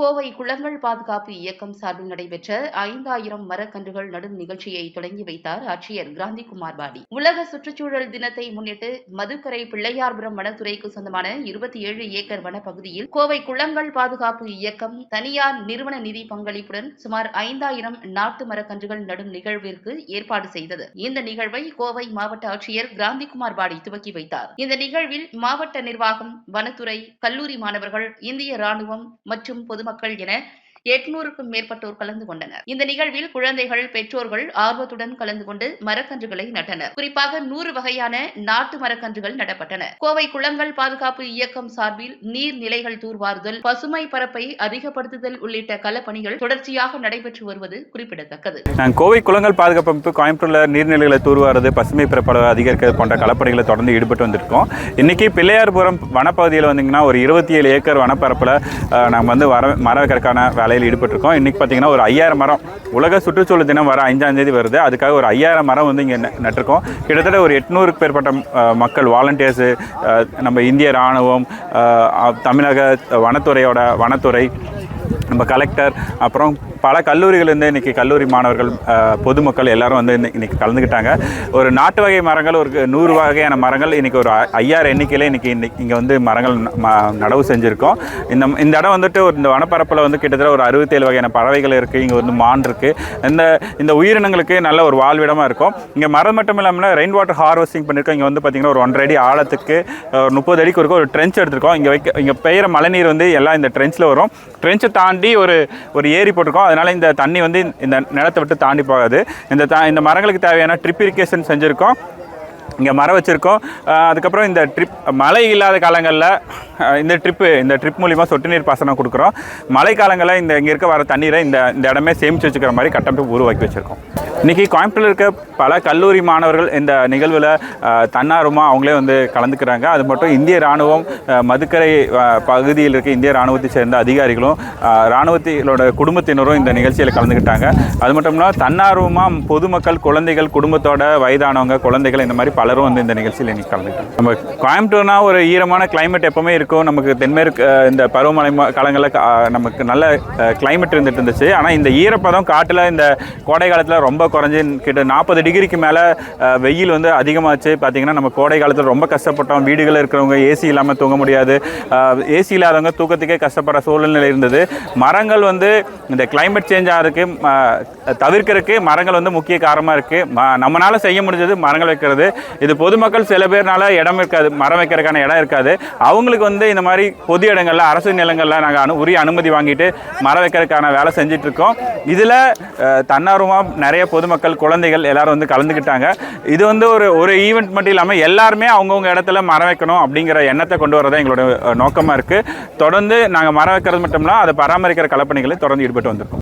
கோவை குளங்கள் பாதுகாப்பு இயக்கம் சார்பில் நடைபெற்ற ஐந்தாயிரம் மரக்கன்றுகள் நடும் நிகழ்ச்சியை தொடங்கி வைத்தார் ஆட்சியர் கிராந்திகுமார் பாடி உலக சுற்றுச்சூழல் தினத்தை முன்னிட்டு மதுக்கரை பிள்ளையார்புரம் வனத்துறைக்கு சொந்தமான இருபத்தி ஏழு ஏக்கர் வனப்பகுதியில் கோவை குளங்கள் பாதுகாப்பு இயக்கம் தனியார் நிறுவன நிதி பங்களிப்புடன் சுமார் ஐந்தாயிரம் நாட்டு மரக்கன்றுகள் நடும் நிகழ்விற்கு ஏற்பாடு செய்தது. இந்த நிகழ்வை கோவை மாவட்ட ஆட்சியர் கிராந்திகுமார் பாடி துவக்கி வைத்தார். இந்த நிகழ்வில் மாவட்ட நிர்வாகம் வனத்துறை கல்லூரி மாணவர்கள் இந்திய ராணுவம் மற்றும் பொதுமக்கள் மக்கள் என எட்நூறுக்கும் மேற்பட்டோர் கலந்து கொண்டனர். இந்த நிகழ்வில் குழந்தைகள் பெற்றோர்கள் ஆர்வத்துடன் கலந்து கொண்டு மரக்கன்றுகளை நட்டனர். குறிப்பாக நூறு வகையான நாட்டு மரக்கன்றுகள் நடப்பட்டன. கோவை குளங்கள் பாதுகாப்பு இயக்கம் சார்பில் நீர்நிலைகள் தூர்வாருதல் பசுமை பரப்பை அதிகப்படுத்துதல் உள்ளிட்ட களப்பணிகள் தொடர்ச்சியாக நடைபெற்று வருவது குறிப்பிடத்தக்கது. கோவை குளங்கள் பாதுகாப்பு அமைப்பு கோயம்புத்தூர்ல நீர்நிலைகளை தூர்வாரது பசுமை பரப்பளவு அதிகரிக்கிறது போன்ற களப்பணிகளை தொடர்ந்து ஈடுபட்டு வந்திருக்கோம். இன்னைக்கு பிள்ளையார்புரம் வனப்பகுதியில் வந்தீங்கன்னா ஒரு இருபத்தி ஏழு ஏக்கர் வனப்பரப்பில் நாங்கள் வந்து வர மர வைக்கிறதுக்கான வேலையில் ஈடுபட்டிருக்கோம். இன்றைக்கி பார்த்தீங்கன்னா ஒரு ஐயாயிரம் மரம் உலக சுற்றுச்சூழல் தினம் வர அஞ்சாந்தேதி வருது. அதுக்காக ஒரு ஐயாயிரம் மரம் வந்து இங்கே நட்டிருக்கோம். கிட்டத்தட்ட ஒரு எட்நூறுக்கு மேற்பட்ட மக்கள் வாலண்டியர்ஸு நம்ம இந்திய இராணுவம் தமிழக வனத்துறையோட வனத்துறை நம்ம கலெக்டர் அப்புறம் பல கல்லூரிகள்லேருந்து இன்றைக்கி கல்லூரி மாணவர்கள் பொதுமக்கள் எல்லாரும் வந்து இன்றைக்கி கலந்துக்கிட்டாங்க ஒரு நாட்டு வகை மரங்கள் ஒரு நூறு வகையான மரங்கள் இன்றைக்கி ஒரு ஐ- ஐயாயிரம் எண்ணிக்கையில் இன்றைக்கி இன்னைக்கு இங்கே வந்து மரங்கள் நடவு செஞ்சுருக்கோம். இந்த இந்த இடம் வந்துட்டு ஒரு இந்த வனப்பரப்பில் வந்து கிட்டத்தட்ட ஒரு அறுபத்தேழு வகையான பறவைகள் இருக்குது இங்கே வந்து மான் இருக்குது இந்த இந்த உயிரினங்களுக்கு நல்ல ஒரு வாழ்விடமாக இருக்கும். இங்கே மரம் மட்டும் இல்லாமல் ரெயின் வாட்டர் ஹார்வெஸ்டிங் பண்ணியிருக்கோம் இங்கே வந்து பார்த்திங்கன்னா ஒரு ஒன்றரை அடி ஆழத்துக்கு ஒரு முப்பது அடிக்கு இருக்க ஒரு ட்ரென்ச் எடுத்திருக்கோம். இங்கே வைக்க இங்கே பெய்கிற மழைநீர் வந்து எல்லாம் இந்த ட்ரென்ச்சில் வரும். ட்ரென்ச்சை தாண்டி ஒரு ஒரு ஏரி போட்டிருக்கோம். அதனால் இந்த தண்ணி வந்து இந்த நிலத்தை விட்டு தாண்டி போகாது. இந்த தா இந்த மரங்களுக்கு தேவையான ட்ரிப் இரிகேஷன் செஞ்சுருக்கோம். இங்கே மரம் வச்சுருக்கோம். அதுக்கப்புறம் இந்த ட்ரிப் மழை இல்லாத காலங்களில் இந்த ட்ரிப்பு இந்த ட்ரிப் மூலிமா சொட்டு நீர் பாசனம் கொடுக்குறோம். மழை காலங்களில் இந்த இங்கே இருக்க வர தண்ணீரை இந்த இந்த இடமே சேமித்து வச்சுக்கிற மாதிரி கட்டமைப்பு உருவாக்கி வச்சுருக்கோம். இன்றைக்கி கோயம்புத்தூரில் இருக்க பல கல்லூரி மாணவர்கள் இந்த நிகழ்வில் தன்னார்வமாக அவங்களே வந்து கலந்துக்கிறாங்க. அது மட்டும் இந்திய இராணுவம் மதுக்கரை பகுதியில் இருக்க இந்திய இராணுவத்தை சேர்ந்த அதிகாரிகளும் அஹ், இராணுவத்திலோட குடும்பத்தினரும் இந்த நிகழ்ச்சியில் கலந்துக்கிட்டாங்க அது மட்டும் இல்லாமல் தன்னார்வமாக பொதுமக்கள் குழந்தைகள் குடும்பத்தோட வயதானவங்க குழந்தைகள் இந்த மாதிரி பலரும் வந்து இந்த நிகழ்ச்சியில் இன்றைக்கி கலந்துக்கிட்டாங்க நம்ம கோயம்புத்தூர்னா ஒரு ஈரமான கிளைமேட் எப்போவுமே இருக்கும். நமக்கு தென்மேற்கு இந்த பருவமழை காலங்களில் கா- நமக்கு நல்ல கிளைமேட் இருந்துட்டு இருந்துச்சு. ஆனால் இந்த ஈரப்பதம் காட்டில் இந்த கோடை காலத்தில் ரொம்ப குறைஞ்சி கிட்ட நாற்பது டிகிரிக்கு மேலே வெயில் வந்து அதிகமாச்சு. பார்த்தீங்கன்னா நம்ம கோடை காலத்தில் ரொம்ப கஷ்டப்பட்டோம். வீடுகளில் இருக்கிறவங்க ஏசி இல்லாமல் தூங்க முடியாது. ஏசி இல்லாதவங்க தூக்கத்துக்கே கஷ்டப்படுற சூழ்நிலை இருந்தது. மரங்கள் வந்து இந்த கிளைமேட் சேஞ்ச் ஆகிறதுக்கு தவிர்க்கிறதுக்கு மரங்கள் வந்து முக்கிய காரணமாக இருக்குது நம்மளால செய்ய முடிஞ்சது மரங்கள் வைக்கிறது. இது பொதுமக்கள் சில பேர்னால இடம் இருக்காது மரம் வைக்கிறதுக்கான இடம் இருக்காது. அவங்களுக்கு வந்து இந்த மாதிரி பொது இடங்களில் அரசு நிலங்களில் நாங்கள் அனு உரிய அனுமதி வாங்கிட்டு மரம் வைக்கிறதுக்கான வேலை செஞ்சுட்டு இருக்கோம். இதில் தன்னார்வமாக நிறைய பொது பொதுமக்கள் குழந்தைகள் எல்லாரும் வந்து கலந்துக்கிட்டாங்க. இது வந்து ஒரு ஒரு ஈவெண்ட் மட்டும் இல்லாமல் எல்லாருமே அவங்கவுங்க இடத்துல மரம் வைக்கணும் அப்படிங்கிற எண்ணத்தை கொண்டு வரதான் எங்களோட நோக்கமாக இருக்குது தொடர்ந்து நாங்கள் மரம் வைக்கிறது மட்டும் இல்லை அதை பராமரிக்கிற கலப்பணிகளை தொடர்ந்து ஈடுபட்டு வந்திருக்கோம்.